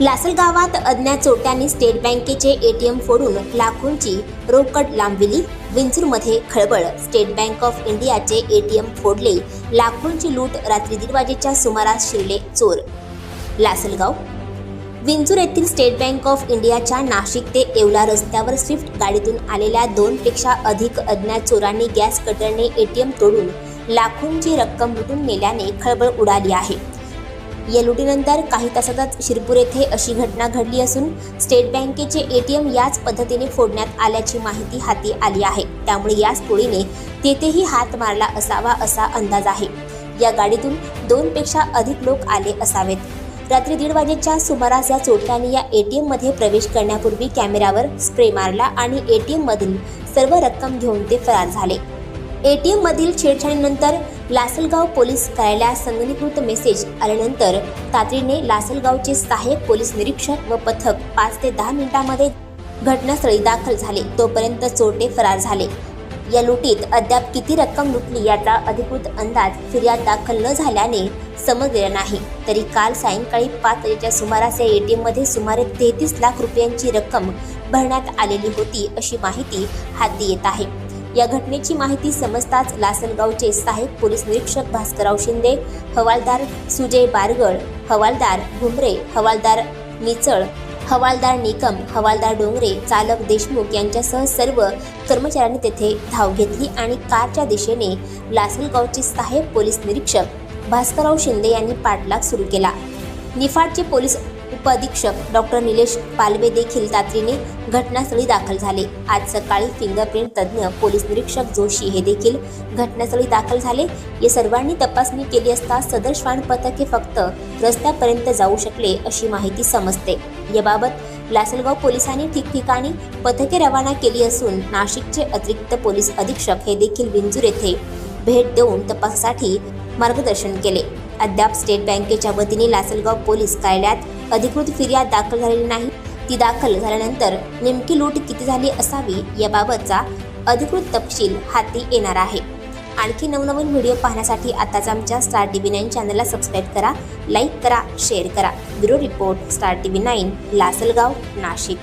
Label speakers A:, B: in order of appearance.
A: लासल गावात अज्ञात चोरट्यांनी स्टेट बँकेचे एटीएम फोडून लाखोंची रोकड लांबविली. विंचूरमध्ये खळबळ. स्टेट बँक ऑफ इंडियाचे एटीएम फोडले. लाखोंची लूट रात्री दीड वाजेच्या सुमारास शिरले चोर. लासलगाव. विंचूर येथील स्टेट बँक ऑफ इंडियाच्या नाशिक ते येवला रस्त्यावर स्विफ्ट गाडीतून आलेल्या दोनपेक्षा अधिक अज्ञात चोरांनी गॅस कटरने एटीएम तोडून लाखोंची रक्कम लुटून नेल्याने खळबळ उडाली आहे. या लुटीनंतर काही तासातच शिरपूर येथे अशी घटना घडली असून स्टेट बँकेचे एटीएम याच पद्धतीने फोडण्यात आल्याची माहिती हाती आली आहे. त्यामुळे याच टोळीने तेथेही हात मारला असावा असा अंदाज आहे. या गाडीतून दोनपेक्षा अधिक लोक आले असावेत. रात्री दीड वाजेच्या सुमारास या चोरट्यांनी या एटीएममध्ये प्रवेश करण्यापूर्वी कॅमेऱ्यावर स्प्रे मारला आणि एटीएम मधील सर्व रक्कम घेऊन ते फरार झाले. एटीएम मधील छेडछाडीनंतर लासलगाव पोलीस कार्यालयात संगणीकृत मेसेज आल्यानंतर तातडीने लासलगावचे सहाय्यक पोलीस निरीक्षक व पथक पाच ते दहा मिनिटांमध्ये घटनास्थळी दाखल झाले. तोपर्यंत चोरटे फरार झाले. या लुटीत अद्याप किती रक्कम लुटली याचा अधिकृत अंदाज फिर्याद दाखल न झाल्याने समजलेला नाही. तरी काल सायंकाळी पाच वाजेच्या सुमारास या एटीएममध्ये सुमारे तेहतीस लाख रुपयांची रक्कम भरण्यात आलेली होती अशी माहिती हाती येत आहे. या घटनेची माहिती समजताच लासलगावचे सहाय्यक पोलीस निरीक्षक भास्करराव शिंदे हवालदार सुजय बारगळ हवालदार घुमरे हवालदार मिचळ हवालदार निकम हवालदार डोंगरे चालक देशमुख यांच्यासह सर्व कर्मचाऱ्यांनी तेथे धाव घेतली आणि कारच्या दिशेने लासलगावचे सहाय्यक पोलीस निरीक्षक भास्करराव शिंदे यांनी पाठलाग सुरू केला. निफाडचे पोलीस उपअधीक्षक डॉक्टर निलेश पालवे देखील तातडीने घटनास्थळी दाखल झाले. आज सकाळी फिंगरप्रिंट तज्ज्ञ पोलीस निरीक्षक जोशी हे देखील घटनास्थळी दाखल झाले. या सर्वांनी तपासणी केली असता सदर श्वान पथके फक्त रस्त्यापर्यंत जाऊ शकले अशी माहिती समजते. याबाबत लासलगाव पोलिसांनी ठिकठिकाणी पथके रवाना केली असून नाशिकचे अतिरिक्त पोलीस अधीक्षक हे देखील विंजूर येथे भेट देऊन तपासासाठी मार्गदर्शन केले. अद्याप स्टेट बँकेच्या वतीने लासलगाव पोलीस कार्यालयात अधिकृत फिर्याद दाखल झालेली नाही. ती दाखल झाल्यानंतर नेमकी लूट किती झाली असावी याबाबतचा अधिकृत तपशील हाती येणार आहे. आणखी नवनवीन व्हिडिओ पाहण्यासाठी आताच आमच्या स्टार टी व्ही नाईन चॅनलला सबस्क्राईब करा लाईक करा शेअर करा. Bureau report star T V nine Lasalgaon Nashik.